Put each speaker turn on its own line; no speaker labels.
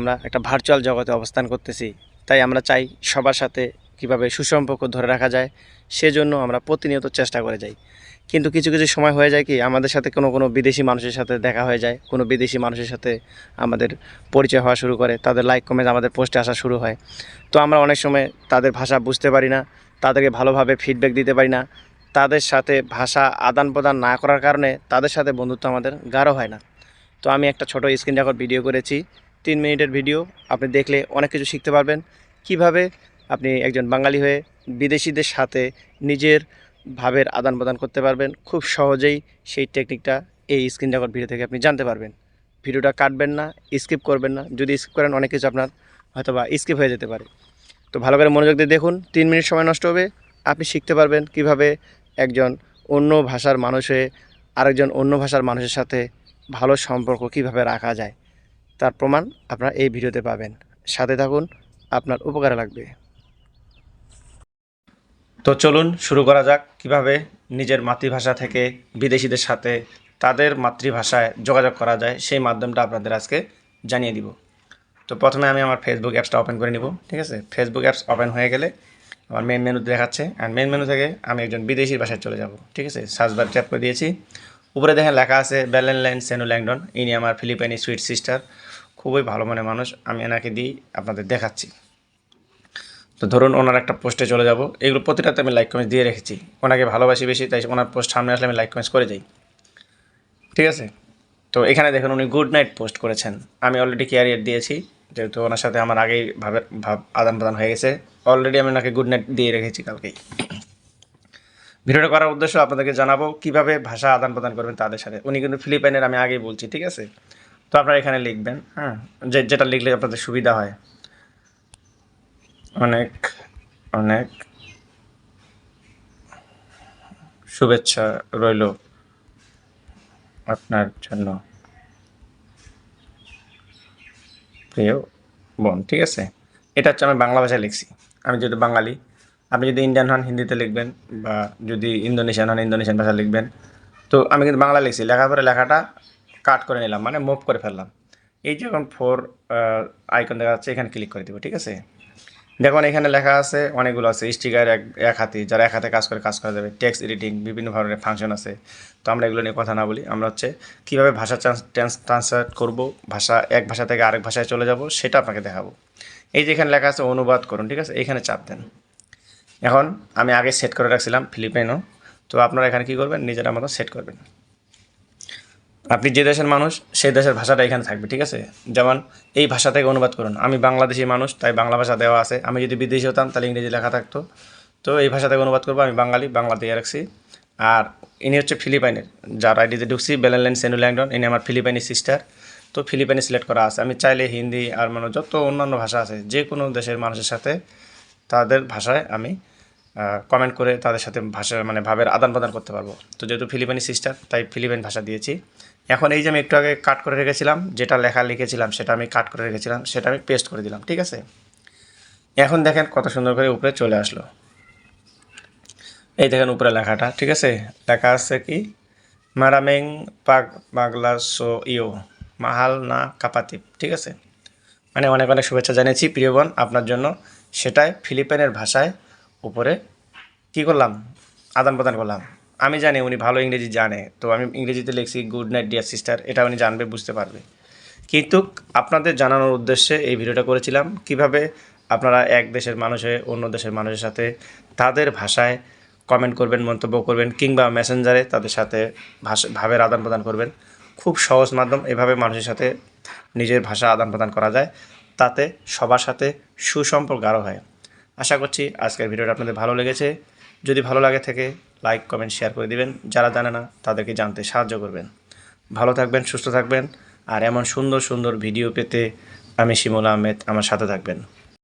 আমরা একটা ভার্চুয়াল জগতে অবস্থান করতেছি। তাই আমরা চাই সবার সাথে কীভাবে সুসম্পর্ক ধরে রাখা যায়, সেজন্য আমরা প্রতিনিয়ত চেষ্টা করে যাই। কিন্তু কিছু কিছু সময় হয়ে যায় কি, আমাদের সাথে কোনো কোনো বিদেশি মানুষের সাথে দেখা হয়ে যায়, কোনো বিদেশি মানুষের সাথে আমাদের পরিচয় হওয়া শুরু করে, তাদের লাইক কমেন্ট আমাদের পোস্টে আসা শুরু হয়। তো আমরা অনেক সময় তাদের ভাষা বুঝতে পারি না, তাদেরকে ভালোভাবে ফিডব্যাক দিতে পারি না, তাদের সাথে ভাষা আদান প্রদান না করার কারণে তাদের সাথে বন্ধুত্ব আমাদের গাঢ় হয় না। তো আমি একটা ছোট স্ক্রিন রেকর্ড ভিডিও করেছি তিন মিনিটের ভিডিও, আপনি দেখলে অনেক কিছু শিখতে পারবেন। কীভাবে আপনি একজন বাঙালি হয়ে বিদেশিদের সাথে নিজের ভাবের আদান প্রদান করতে পারবেন, খুব সহজেই সেই টেকনিকটা এই স্ক্রিন রেকর্ড ভিডিও থেকে আপনি জানতে পারবেন। ভিডিওটা কাটবেন না স্কিপ করবেন না। যদি স্কিপ করেন, অনেক কিছু আপনার হয়তো বা স্কিপ হয়ে যেতে পারে। তো ভালো করে মনোযোগ দিয়ে দেখুন, তিন মিনিট সময় নষ্ট হবে। আপনি শিখতে পারবেন কীভাবে একজন অন্য ভাষার মানুষ, আরেকজন অন্য ভাষার মানুষের সাথে ভালো সম্পর্ক কীভাবে রাখা যায়। তার প্রমাণ আপনারা এই ভিডিওতে পাবেন। সাথে থাকুন, আপনার উপকারে লাগবে। তো চলুন শুরু করা যাক কীভাবে নিজের মাতৃভাষা থেকে বিদেশিদের সাথে তাদের মাতৃভাষায় যোগাযোগ করা যায়, সেই মাধ্যমটা আপনাদের আজকে জানিয়ে দিব। তো প্রথমে আমি আমার ফেসবুক অ্যাপসটা ওপেন করে নিব, ঠিক আছে? ফেসবুক অ্যাপস ওপেন হয়ে গেলে আমার মেন মেনু দেখাচ্ছে অ্যান্ড মেন মেনু থেকে আমি একজন বিদেশির ভাষায় চলে যাব, ঠিক আছে? সার্চ বার ট্যাপ করে দিয়েছি। উপরে দেখেন লেখা আছে ব্যালেন লাইন সেনু ল্যাংডন ইনি আমার ফিলিপাইনি সুইট সিস্টার খুবই ভালো মনের মানুষ, আমি এনাকে দিই আপনাদের দেখাচ্ছি। তো ধরুন ওনার একটা পোস্টে চলে যাব, এগুলো প্রতিটাতে আমি লাইক কমেন্ট দিয়ে রেখেছি। ওনাকে ভালোবাসি বেশি, তাই ওনার পোস্ট সামনে আসলে আমি লাইক কমেন্ট করে যাই। ঠিক আছে? তো এখানে দেখুন উনি গুড নাইট পোস্ট করেছেন। আমি অলরেডি ক্যারিয়ার দিয়েছি, যেহেতু ওনার সাথে আমার আগেই ভাবে ভাব আদান প্রদান হয়ে গেছে। অলরেডি আমি ওনাকে গুড নাইট দিয়ে রেখেছি কালকেই। ভিডিওটা করার উদ্দেশ্য আপনাদেরকে জানাব কীভাবে ভাষা আদান প্রদান করবেন তাদের সাথে। উনি কিন্তু ফিলিপাইনের আমি আগেই বলছি, ঠিক আছে? তো আপনারা এখানে লিখবেন হ্যাঁ? যে, যেটা লিখলে আপনাদের সুবিধা হয়। অনেক অনেক শুভেচ্ছা রইল আপনার জন্য। প্রিয় বোন, ঠিক আছে? এটা হচ্ছে আমি বাংলা ভাষায় লিখছি। আমি যেহেতু বাঙালি, আপনি যদি ইন্ডিয়ান হন, হিন্দিতে লিখবেন বা যদি ইন্দোনেশিয়ান হন, ইন্দোনেশিয়ান ভাষা লিখবেন। তো আমি কিন্তু বাংলা লিখছি। লেখার পরে লেখাটা কাট করে নিলাম মানে মুভ করে ফেললাম। এই যে এখন ফোর আইকন দেখা যাচ্ছে, এখানে ক্লিক করে দিব, ঠিক আছে? দেখুন, এখানে লেখা আছে, অনেকগুলো আছে স্টিকার এক এক হাতে, যারা এক হাতে কাজ করে, কাজ করা যাবে। টেক্সট এডিটিং বিভিন্ন ধরনের ফাংশন আছে। তো আমরা এগুলো নিয়ে কথা না বলি, আমরা হচ্ছে কীভাবে ভাষা ট্রান্সলেট করব, ভাষা এক ভাষা থেকে আরেক ভাষায় চলে যাব, সেটা আপনাকে দেখাবো। এই যে এখানে লেখা আছে, অনুবাদ করুন, ঠিক আছে? এখানে চাপ দেন। এখন আমি আগে সেট করে রাখছিলাম ফিলিপাইনও তো আপনারা এখানে কী করবেন? নিজেরা মতো সেট করবেন। আপনি যে দেশের মানুষ, সেই দেশের ভাষাটা এখানে থাকবে, ঠিক আছে? যেমন এই ভাষা থেকে অনুবাদ করুন। আমি বাংলাদেশি মানুষ, তাই বাংলা ভাষা দেওয়া আছে। আমি যদি বিদেশি হতাম, তাহলে ইংরেজি লেখা থাকতো। তো এই ভাষা থেকে অনুবাদ করব, আমি বাঙালি বাংলা দিয়ে রাখছি আর ইনি হচ্ছে ফিলিপাইনের, যার আইডিতে ঢুকছি বেলেনল্যান্ড সেনু ল্যাংডন। ইনি আমার ফিলিপাইনি সিস্টার তো ফিলিপাইনি সিলেক্ট করা আছে। আমি চাইলে হিন্দি, আর মানে যত অন্যান্য ভাষা আছে, যে কোনো দেশের মানুষের সাথে তাদের ভাষায় আমি কমেন্ট করে তাদের সাথে ভাষা মানে ভাবের আদান প্রদান করতে পারব। তো যেহেতু ফিলিপাইনি সিস্টার তাই ফিলিপাইন ভাষা দিয়েছি। এখন এই যে আমি একটু আগে কাট করে রেখেছিলাম, যেটা লেখা লিখেছিলাম, সেটা আমি কাট করে রেখেছিলাম, সেটা আমি পেস্ট করে দিলাম, ঠিক আছে? এখন দেখেন কত সুন্দর করে উপরে চলে আসলো। এই দেখেন উপরে লেখাটা, ঠিক আছে? লেখা আছে কি? মারামেং পাগ পাগলা সো ইও মাহাল না কাপাতিপ ঠিক আছে? মানে অনেক অনেক শুভেচ্ছা জানিয়েছি, প্রিয় বোন, আপনার জন্য। সেটাই ফিলিপাইনের ভাষায় উপরে কি করলাম? আদান প্রদান করলাম। আমি জানি উনি ভালো ইংরেজি জানে, তো আমি ইংরেজিতে লিখছি, গুড নাইট, ডিয়ার সিস্টার। এটা উনি জানবে, বুঝতে পারবে। কিন্তু আপনাদের জানানোর উদ্দেশ্যে এই ভিডিওটা করেছিলাম, কীভাবে আপনারা এক দেশের মানুষ হয়ে অন্য দেশের মানুষের সাথে তাদের ভাষায় কমেন্ট করবেন, মন্তব্য করবেন, কিংবা মেসেঞ্জারে তাদের সাথে ভাষা, ভাবের আদান প্রদান করবেন। খুব সহজ মাধ্যম, এভাবে মানুষের সাথে নিজের ভাষা আদান প্রদান করা যায়, তাতে সবার সাথে সুসম্পর্ক আরও হয়। আশা করছি আজকের ভিডিওটা আপনাদের ভালো লেগেছে। যদি ভালো লাগে থেকে লাইক কমেন্ট শেয়ার করে দিবেন। যারা জানে না, তাদেরকে জানতে সাহায্য করবেন। ভালো থাকবেন, সুস্থ থাকবেন। আর এমন সুন্দর সুন্দর ভিডিও পেতে আমি শিমুল আহমেদ আমার সাথে থাকবেন।